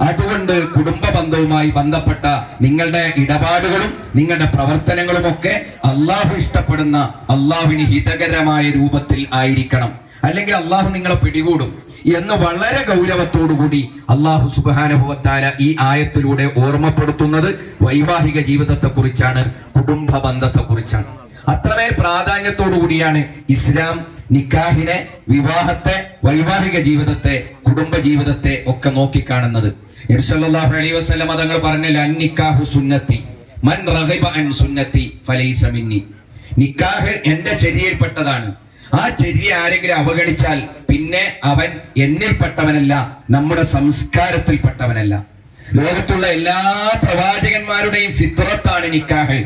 അതുകൊണ്ട് കുടുംബ ബന്ധവുമായി ബന്ധപ്പെട്ട നിങ്ങളുടെ ഇടപാടുകളും നിങ്ങളുടെ പ്രവർത്തനങ്ങളും ഒക്കെ അള്ളാഹു ഇഷ്ടപ്പെടുന്ന അള്ളാഹുവിന് ഹിതകരമായ രൂപത്തിൽ ആയിരിക്കണം. അല്ലെങ്കിൽ അള്ളാഹു നിങ്ങളെ പിടികൂടും എന്ന് വളരെ ഗൗരവത്തോടുകൂടി അള്ളാഹു സുബാനുഭവത്താര ഈ ആയത്തിലൂടെ ഓർമ്മപ്പെടുത്തുന്നത് വൈവാഹിക ജീവിതത്തെ കുറിച്ചാണ് കുടുംബ ബന്ധത്തെ കുറിച്ചാണ് അത്രമേൽ പ്രാധാന്യത്തോടു കൂടിയാണ് ഇസ്ലാം നിക്കാഹിനെ വിവാഹത്തെ വൈവാഹിക ജീവിതത്തെ കുടുംബ ജീവിതത്തെ ഒക്കെ നോക്കിക്കാണുന്നത്. നബി സല്ലല്ലാഹു അലൈഹി വസല്ലം തങ്ങൾ പറഞ്ഞില്ല അന്നിക്കാഹു സുന്നത്തി. മൻ റഹിബ അൻ സുന്നത്തി ഫലൈസ മിന്നി. നിക്കാഹ് എന്റെ ചര്യയിൽപ്പെട്ടതാണ് ആ ചര്യ ആരെങ്കിലും അവഗണിച്ചാൽ പിന്നെ അവൻ എന്നിൽപ്പെട്ടവനല്ല നമ്മുടെ സംസ്കാരത്തിൽപ്പെട്ടവനല്ല. ലോകത്തുള്ള എല്ലാ പ്രവാചകന്മാരുടെയും ഫിത്രത്താണ് നിക്കാഹ്.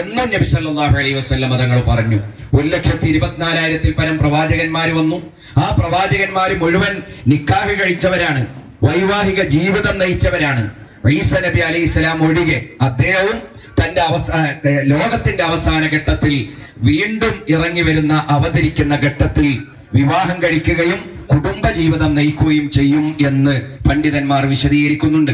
എന്നും നബി സല്ലല്ലാഹു അലൈഹി വസല്ലം തങ്ങൾ പറഞ്ഞു. ഒരു ലക്ഷത്തി ഇരുപത്തിനാലായിരത്തിൽ പരം പ്രവാചകന്മാർ വന്നു. ആ പ്രവാചകന്മാർ മുഴുവൻ നിക്കാഹ് കഴിച്ചവരാണ്. വൈവാഹിക ജീവിതം നയിച്ചവരാണ്. ഈസ നബി അലൈഹി സ്വലാം ഒഴികെ അദ്ദേഹവും തന്റെ അവസാന ലോകത്തിന്റെ അവസാന ഘട്ടത്തിൽ വീണ്ടും ഇറങ്ങി വരുന്ന അവതരിക്കുന്ന ഘട്ടത്തിൽ വിവാഹം കഴിക്കുകയും കുടുംബ ജീവിതം നയിക്കുകയും ചെയ്യും എന്ന് പണ്ഡിതന്മാർ വിശദീകരിക്കുന്നുണ്ട്.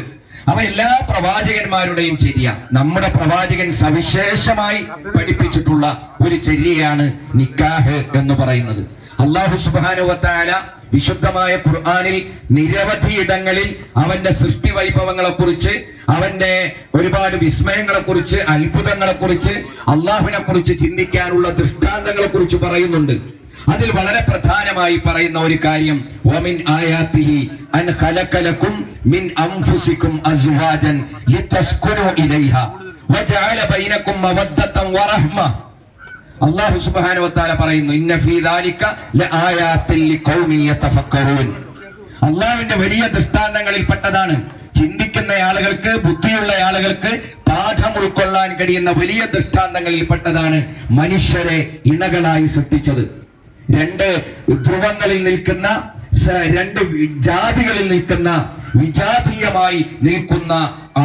അവ എല്ലാ പ്രവാചകന്മാരുടെയും ചര്യ. നമ്മുടെ പ്രവാചകൻ സവിശേഷമായി പഠിപ്പിച്ചിട്ടുള്ള ഒരു ചര്യയാണ് നിക്കാഹ് എന്ന് പറയുന്നത്. അള്ളാഹു സുബാനുവത്തായ വിശുദ്ധമായ ഖുർആാനിൽ നിരവധി ഇടങ്ങളിൽ അവന്റെ സൃഷ്ടി വൈഭവങ്ങളെ കുറിച്ച് അവന്റെ ഒരുപാട് വിസ്മയങ്ങളെ കുറിച്ച് അത്ഭുതങ്ങളെ കുറിച്ച് അള്ളാഹുവിനെ കുറിച്ച് ചിന്തിക്കാനുള്ള ദൃഷ്ടാന്തങ്ങളെ കുറിച്ച് പറയുന്നുണ്ട്. അതിൽ വളരെ പ്രധാനമായി പറയുന്ന ഒരു കാര്യം വമിൻ ആയാത്തിഹി അൻ ഖലഖലകും മിൻ അൻഫുസികും അസ്വാജൻ ലിതസ്കുനു ഇലൈഹ വജഅല ബൈനകും മവദ്ദതൻ വറഹ്മ. അല്ലാഹു സുബ്ഹാനഹു വതആല പറയുന്നു ഇന്ന ഫീ ദാലിക ലആയാത്തിൽ ലിഖൗമി യതഫക്കറൂൻ. അള്ളാഹുവിന്റെ വലിയ ദൃഷ്ടാന്തങ്ങളിൽ പെട്ടതാണ് ചിന്തിക്കുന്ന ആളുകൾക്ക് ബുദ്ധിയുള്ള ആളുകൾക്ക് പാഠം ഉൾക്കൊള്ളാൻ കഴിയുന്ന വലിയ ദൃഷ്ടാന്തങ്ങളിൽ പെട്ടതാണ് മനുഷ്യരെ ഇണകളായി സൃഷ്ടിച്ചത്. രണ്ട് ധ്രുവങ്ങളിൽ നിൽക്കുന്ന രണ്ട് ജാതികളിൽ നിൽക്കുന്ന വിജാതീയമായി നിൽക്കുന്ന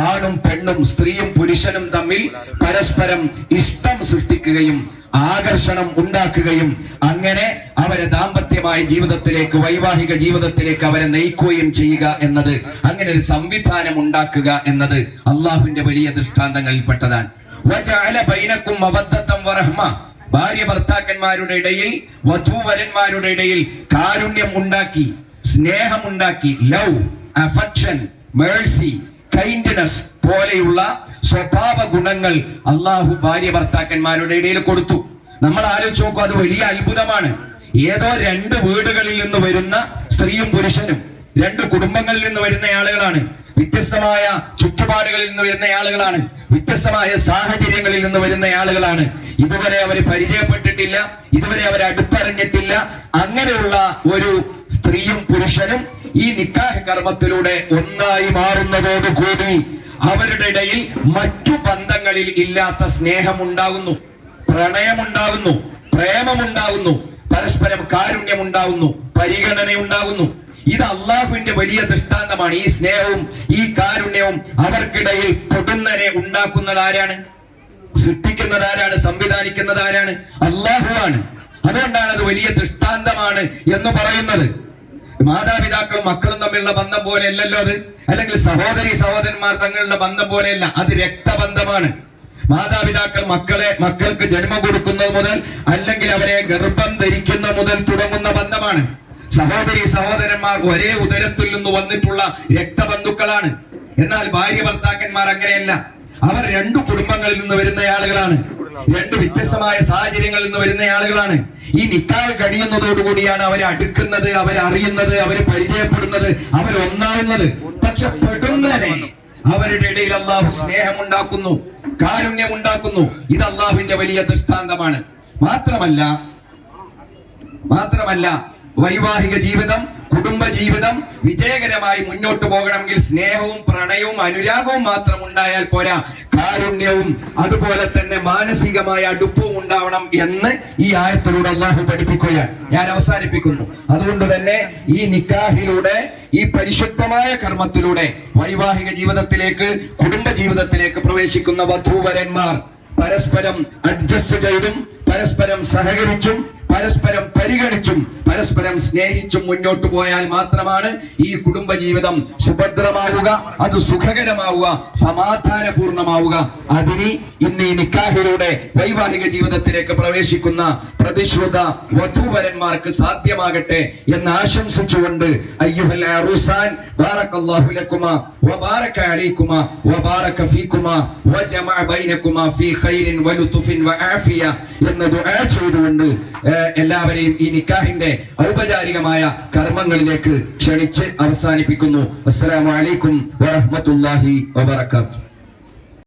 ആണും പെണ്ണും സ്ത്രീയും പുരുഷനും തമ്മിൽ പരസ്പരം ഇഷ്ടം സൃഷ്ടിക്കുകയും ആകർഷണം ഉണ്ടാക്കുകയും അങ്ങനെ അവരെ ദാമ്പത്യമായ ജീവിതത്തിലേക്ക് വൈവാഹിക ജീവിതത്തിലേക്ക് അവരെ നയിക്കുകയും ചെയ്യുക എന്നത് അങ്ങനെ ഒരു സംവിധാനം ഉണ്ടാക്കുക എന്നത് അള്ളാഹുവിന്റെ വലിയ ദൃഷ്ടാന്തങ്ങളിൽപ്പെട്ടതാണ്. ഭാര്യ ഭർത്താക്കന്മാരുടെ ഇടയിൽ വധൂവരന്മാരുടെ ഇടയിൽ കാരുണ്യം ഉണ്ടാക്കി സ്നേഹമുണ്ടാക്കി ലവ് അഫക്ഷൻ മേഴ്സി കൈൻഡ്നസ് പോലെയുള്ള സ്വഭാവ ഗുണങ്ങൾ അള്ളാഹു ഭാര്യ ഭർത്താക്കന്മാരുടെ ഇടയിൽ കൊടുത്തു. നമ്മൾ ആലോചിച്ച് നോക്കൂ അത് വലിയ അത്ഭുതമാണ്. ഏതോ രണ്ട് വീടുകളിൽ നിന്ന് വരുന്ന സ്ത്രീയും പുരുഷനും രണ്ട് കുടുംബങ്ങളിൽ നിന്ന് വരുന്ന ആളുകളാണ്. വ്യത്യസ്തമായ ചുറ്റുപാടുകളിൽ നിന്ന് വരുന്ന ആളുകളാണ്. വ്യത്യസ്തമായ സാഹചര്യങ്ങളിൽ നിന്ന് വരുന്ന ആളുകളാണ്. ഇതുവരെ അവർ പരിചയപ്പെട്ടിട്ടില്ല. ഇതുവരെ അവർ അടുത്തറിഞ്ഞിട്ടില്ല. അങ്ങനെയുള്ള ഒരു സ്ത്രീയും പുരുഷനും ഈ നിക്കാഹ് കർമ്മത്തിലൂടെ ഒന്നായി മാറുന്നതോടുകൂടി അവരുടെ ഇടയിൽ മറ്റു ബന്ധങ്ങളിൽ ഇല്ലാത്ത സ്നേഹമുണ്ടാകുന്നു പ്രണയമുണ്ടാകുന്നു. പ്രേമമുണ്ടാകുന്നു. പരസ്പരം കാരുണ്യമുണ്ടാകുന്നു. പരിഗണനയുണ്ടാകുന്നു. ഇത് അള്ളാഹുവിന്റെ വലിയ ദൃഷ്ടാന്തമാണ്. ഈ സ്നേഹവും ഈ കാരുണ്യവും അവർക്കിടയിൽ പൊടുന്നനെ ഉണ്ടാക്കുന്നത് ആരാണ്? സൃഷ്ടിക്കുന്നത് ആരാണ്? സംവിധാനിക്കുന്നത് ആരാണ്? അള്ളാഹുവാണ് അതുകൊണ്ടാണ് അത് വലിയ ദൃഷ്ടാന്തമാണ് എന്ന് പറയുന്നത്. മാതാപിതാക്കളും മക്കളും തമ്മിലുള്ള ബന്ധം പോലെ അല്ലല്ലോ അത്. അല്ലെങ്കിൽ സഹോദരി സഹോദരന്മാർ തമ്മിലുള്ള ബന്ധം പോലെയല്ല. അത് രക്തബന്ധമാണ്. മാതാപിതാക്കൾ മക്കളെ മക്കൾക്ക് ജന്മം കൊടുക്കുന്നത് മുതൽ അല്ലെങ്കിൽ അവരെ ഗർഭം ധരിക്കുന്ന മുതൽ തുടങ്ങുന്ന ബന്ധമാണ്. സഹോദരി സഹോദരന്മാർ ഒരേ ഉദരത്തിൽ നിന്ന് വന്നിട്ടുള്ള രക്തബന്ധുക്കളാണ്. എന്നാൽ ഭാര്യ ഭർത്താക്കന്മാർ അങ്ങനെയല്ല. അവർ രണ്ടു കുടുംബങ്ങളിൽ നിന്ന് വരുന്ന ആളുകളാണ്. രണ്ട് വ്യത്യസ്തമായ സാഹചര്യങ്ങളിൽ നിന്ന് വരുന്ന ആളുകളാണ്. ഈ നിക്കാഹ് കഴിയുന്നതോടുകൂടിയാണ് അവരെ അടുക്കുന്നത് അവരെ അറിയുന്നത് അവരെ പരിചയപ്പെടുന്നത് അവർ ഒന്നാകുന്നത് പക്ഷെ പെടുന്നതിനെ അവരുടെ ഇടയിൽ അള്ളാഹു സ്നേഹമുണ്ടാക്കുന്നു കാരുണ്യമുണ്ടാക്കുന്നു. ഇത് അള്ളാഹുവിന്റെ വലിയ ദൃഷ്ടാന്തമാണ്. മാത്രമല്ല മാത്രമല്ല വൈവാഹിക ജീവിതം കുടുംബ ജീവിതം വിജയകരമായി മുന്നോട്ട് പോകണമെങ്കിൽ സ്നേഹവും പ്രണയവും അനുരാഗവും മാത്രം ഉണ്ടായാൽ പോരാ. കാരുണ്യവും അതുപോലെ തന്നെ മാനസികമായ അടുപ്പവും ഉണ്ടാവണം എന്ന് ഈ ആയത്തിലൂടെ അള്ളാഹു പഠിപ്പിക്കുകയാണ്. ഞാൻ അവസാനിപ്പിക്കുന്നു. അതുകൊണ്ട് തന്നെ ഈ നിക്കാഹിലൂടെ ഈ പരിശുദ്ധമായ കർമ്മത്തിലൂടെ വൈവാഹിക ജീവിതത്തിലേക്ക് കുടുംബ ജീവിതത്തിലേക്ക് പ്രവേശിക്കുന്ന വധൂവരന്മാർ പരസ്പരം അഡ്ജസ്റ്റ് ചെയ്തും പരസ്പരം സഹകരിച്ചും പരസ്പരം പരിഗണിച്ചും പരസ്പരം സ്നേഹിച്ചും മുന്നോട്ട് പോയാൽ മാത്രമാണ് ഈ കുടുംബജീവിതം സുഭദ്രമാവുക അത് സുഖകരമാവുക സമാധാനപൂർണമാവുക. അതിന് ഇന്ന് ഈ നിക്കാഹിലൂടെ വൈവാഹിക ജീവിതത്തിലേക്ക് പ്രവേശിക്കുന്ന പ്രതിശ്രുത വധൂവരന്മാർക്ക് സാധ്യമാകട്ടെ എന്ന് ആശംസിച്ചുകൊണ്ട് അയ്യുഹൽ എന്ന് ദുആ ചെയ്തുകൊണ്ട് എല്ലാവരെയും ഈ നിക്കാഹിന്റെ ഔപചാരികമായ കർമ്മങ്ങളിലേക്ക് ക്ഷണിച്ച് അവസാനിപ്പിക്കുന്നു. അസ്സലാമു അലൈക്കും വറഹ്മത്തുള്ളാഹി വബറകാതുഹു.